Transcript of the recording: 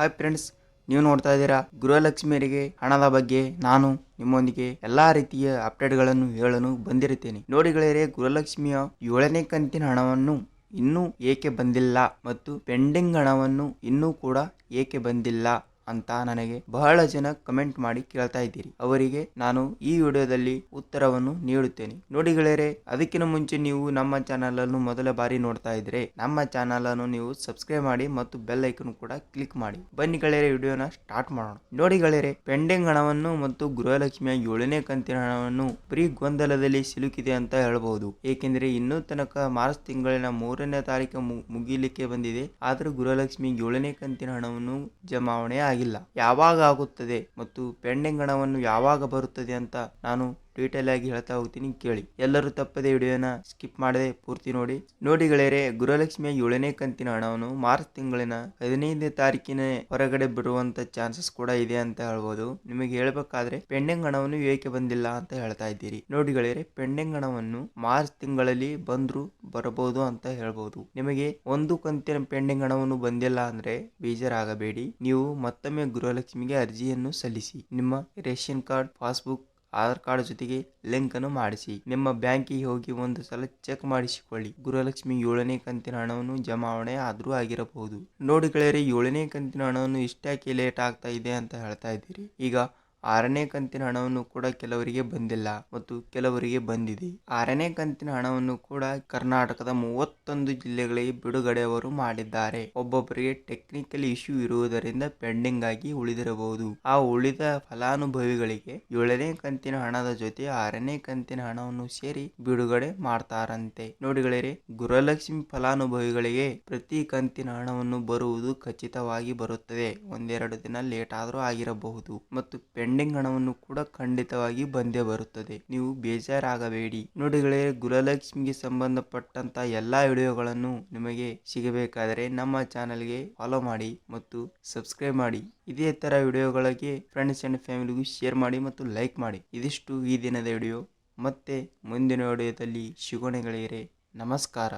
Hi friends ನೀವು ನೋಡ್ತಾ ಇದ್ದೀರಾ ಗೃಹಲಕ್ಷ್ಮಿಯರಿಗೆ ಹಣದ ಬಗ್ಗೆ ನಾನು ನಿಮ್ಮೊಂದಿಗೆ ಎಲ್ಲಾ ರೀತಿಯ ಅಪ್ಡೇಟ್ಗಳನ್ನು ಹೇಳಲು ಬಂದಿರುತ್ತೇನೆ. ನೋಡಿ ಗೆಳೆಯರೆ, ಗೃಹಲಕ್ಷ್ಮಿಯ ಏಳನೇ ಕಂತಿನ ಹಣವನ್ನು ಇನ್ನೂ ಏಕೆ ಬಂದಿಲ್ಲ ಮತ್ತು ಪೆಂಡಿಂಗ್ ಹಣವನ್ನು ಇನ್ನೂ ಕೂಡ ಏಕೆ ಬಂದಿಲ್ಲ? ಅಂತ ನನಗೆ ಬಹಳ ಜನ ಕಮೆಂಟ್ ಮಾಡಿ ಕೇಳ್ತಾ ಇದ್ದೀರಿ. ಅವರಿಗೆ ನಾನು ಈ ವಿಡಿಯೋದಲ್ಲಿ ಉತ್ತರವನ್ನು ನೀಡುತ್ತೇನೆ. ನೋಡಿ ಗೆಳೆಯರೆ, ಅದಕ್ಕಿಂತ ಮುಂಚೆ ನೀವು ನಮ್ಮ ಚಾನಲ್ ಅನ್ನು ಮೊದಲ ಬಾರಿ ನೋಡ್ತಾ ಇದ್ರೆ ನಮ್ಮ ಚಾನಲ್ ಅನ್ನು ನೀವು ಸಬ್ಸ್ಕ್ರೈಬ್ ಮಾಡಿ ಮತ್ತು ಬೆಲ್ ಐಕನ್ ಕೂಡ ಕ್ಲಿಕ್ ಮಾಡಿ. ಬನ್ನಿ ಗೆಳೆಯರೆ, ವಿಡಿಯೋನ ಸ್ಟಾರ್ಟ್ ಮಾಡೋಣ. ನೋಡಿ ಗೆಳೆಯರೆ, ಪೆಂಡಿಂಗ್ ಹಣವನ್ನು ಮತ್ತು ಗೃಹಲಕ್ಷ್ಮಿಯ ಏಳನೇ ಕಂತಿನ ಹಣವನ್ನು ಬರೀ ಗೊಂದಲದಲ್ಲಿ ಸಿಲುಕಿದೆ ಅಂತ ಹೇಳಬಹುದು ಏಕೆಂದರೆ ಇನ್ನೂ ತನಕ ಮಾರ್ಚ್ ತಿಂಗಳಿನ ಮೂರನೇ ತಾರೀಕು ಮುಗಿಲಿಕ್ಕೆ ಬಂದಿದೆ. ಆದರೂ ಗೃಹಲಕ್ಷ್ಮಿ ಏಳನೇ ಕಂತಿನ ಹಣವನ್ನು ಜಮಾವಣೆ ಆಗಿಲ್ಲ. ಯಾವಾಗ ಆಗುತ್ತದೆ ಮತ್ತು ಪೆಂಡಿಂಗ್ ಹಣವನ್ನು ಯಾವಾಗ ಬರುತ್ತದೆ ಅಂತ ನಾನು ಡೀಟೇಲ್ ಆಗಿ ಹೇಳ್ತಾ ಹೋಗ್ತೀನಿ, ಕೇಳಿ. ಎಲ್ಲರೂ ತಪ್ಪದೆ ವಿಡಿಯೋನ ಸ್ಕಿಪ್ ಮಾಡದೆ ಪೂರ್ತಿ ನೋಡಿ. ನೋಡಿ ಗೆಳೆಯರೆ, ಗೃಹಲಕ್ಷ್ಮಿಯ ಏಳನೇ ಕಂತಿನ ಹಣವನ್ನು ಮಾರ್ಚ್ ತಿಂಗಳಿನ ಹದಿನೈದನೇ ತಾರೀಕಿನ ಹೊರಗಡೆ ಬಿಡುವಂತ ಚಾನ್ಸಸ್ ಕೂಡ ಇದೆ ಅಂತ ಹೇಳ್ಬೋದು. ನಿಮಗೆ ಹೇಳ್ಬೇಕಾದ್ರೆ ಪೆಂಡಿಂಗ್ ಹಣವನ್ನು ಏಕೆ ಬಂದಿಲ್ಲ ಅಂತ ಹೇಳ್ತಾ ಇದ್ದೀರಿ. ನೋಡಿ ಗೆಳೆಯರೆ ಪೆಂಡಿಂಗ್ ಹಣವನ್ನು ಮಾರ್ಚ್ ತಿಂಗಳಲ್ಲಿ ಬಂದ್ರು ಬರಬಹುದು ಅಂತ ಹೇಳ್ಬೋದು. ನಿಮಗೆ ಒಂದು ಕಂತಿನ ಪೆಂಡಿಂಗ್ ಹಣವನ್ನು ಬಂದಿಲ್ಲ ಅಂದ್ರೆ ಬೇಜಾರಾಗಬೇಡಿ. ನೀವು ಮತ್ತೊಮ್ಮೆ ಗೃಹಲಕ್ಷ್ಮಿಗೆ ಅರ್ಜಿಯನ್ನು ಸಲ್ಲಿಸಿ. ನಿಮ್ಮ ration card, passbook Aadhaar card ಜೊತೆಗೆ ಲಿಂಕ್ ಅನ್ನು ಮಾಡಿಸಿ. ನಿಮ್ಮ ಬ್ಯಾಂಕಿಗೆ ಹೋಗಿ ಒಂದು ಸಲ ಚೆಕ್ ಮಾಡಿಸಿಕೊಳ್ಳಿ. ಗೃಹಲಕ್ಷ್ಮಿ ಏಳನೇ ಕಂತಿನ ಹಣವನ್ನು ಜಮಾವಣೆ ಆದರೂ ಆಗಿರಬಹುದು. ನೋಡಿ ಗೆಳೆಯರೆ, ಏಳನೇ ಕಂತಿನ ಹಣವನ್ನು ಇಷ್ಟಾಕೆ ಲೇಟ್ ಆಗ್ತಾ ಇದೆ ಅಂತ ಹೇಳ್ತಾ ಇದ್ದೀರಿ. ಈಗ ಆರನೇ ಕಂತಿನ ಹಣವನ್ನು ಕೂಡ ಕೆಲವರಿಗೆ ಬಂದಿಲ್ಲ ಮತ್ತು ಕೆಲವರಿಗೆ ಬಂದಿದೆ. ಆರನೇ ಕಂತಿನ ಹಣವನ್ನು ಕೂಡ ಕರ್ನಾಟಕದ ಮೂವತ್ತೊಂದು ಜಿಲ್ಲೆಗಳಿಗೆ ಬಿಡುಗಡೆ ಅವರು ಮಾಡಿದ್ದಾರೆ. ಒಬ್ಬೊಬ್ಬರಿಗೆ ಟೆಕ್ನಿಕಲ್ ಇಶ್ಯೂ ಇರುವುದರಿಂದ ಪೆಂಡಿಂಗ್ ಆಗಿ ಉಳಿದಿರಬಹುದು. ಆ ಉಳಿದ ಫಲಾನುಭವಿಗಳಿಗೆ ಏಳನೇ ಕಂತಿನ ಹಣದ ಜೊತೆ ಆರನೇ ಕಂತಿನ ಹಣವನ್ನು ಸೇರಿ ಬಿಡುಗಡೆ ಮಾಡ್ತಾರಂತೆ. ನೋಡಿಗಳೇ ಗುರುಲಕ್ಷ್ಮಿ ಫಲಾನುಭವಿಗಳಿಗೆ ಪ್ರತಿ ಕಂತಿನ ಹಣವನ್ನು ಬರುವುದು ಖಚಿತವಾಗಿ ಬರುತ್ತದೆ. ಒಂದೆರಡು ದಿನ ಲೇಟ್ ಆದರೂ ಆಗಿರಬಹುದು. ಮತ್ತು ಪೆಂಡಿಂಗ್ ಹಣವನ್ನು ಕೂಡ ಖಂಡಿತವಾಗಿ ಬಂದೇ ಬರುತ್ತದೆ. ನೀವು ಬೇಜಾರಾಗಬೇಡಿ. ನೋಡಿಗಳೇ ಗೃಹಲಕ್ಷ್ಮಿಗೆ ಸಂಬಂಧಪಟ್ಟಂತ ಎಲ್ಲಾ ವಿಡಿಯೋಗಳನ್ನು ನಿಮಗೆ ಸಿಗಬೇಕಾದರೆ ನಮ್ಮ ಚಾನಲ್ಗೆ ಫಾಲೋ ಮಾಡಿ ಮತ್ತು ಸಬ್ಸ್ಕ್ರೈಬ್ ಮಾಡಿ. ಇದೇ ತರ ವಿಡಿಯೋಗಳಿಗೆ ಫ್ರೆಂಡ್ಸ್ ಅಂಡ್ ಫ್ಯಾಮಿಲಿಗೂ ಶೇರ್ ಮಾಡಿ ಮತ್ತು ಲೈಕ್ ಮಾಡಿ. ಇದಿಷ್ಟು ಈ ದಿನದ ವಿಡಿಯೋ. ಮತ್ತೆ ಮುಂದಿನ ವಿಡಿಯೋದಲ್ಲಿ ಶಿಗೋಣೆಗಳಿರೆ ನಮಸ್ಕಾರ.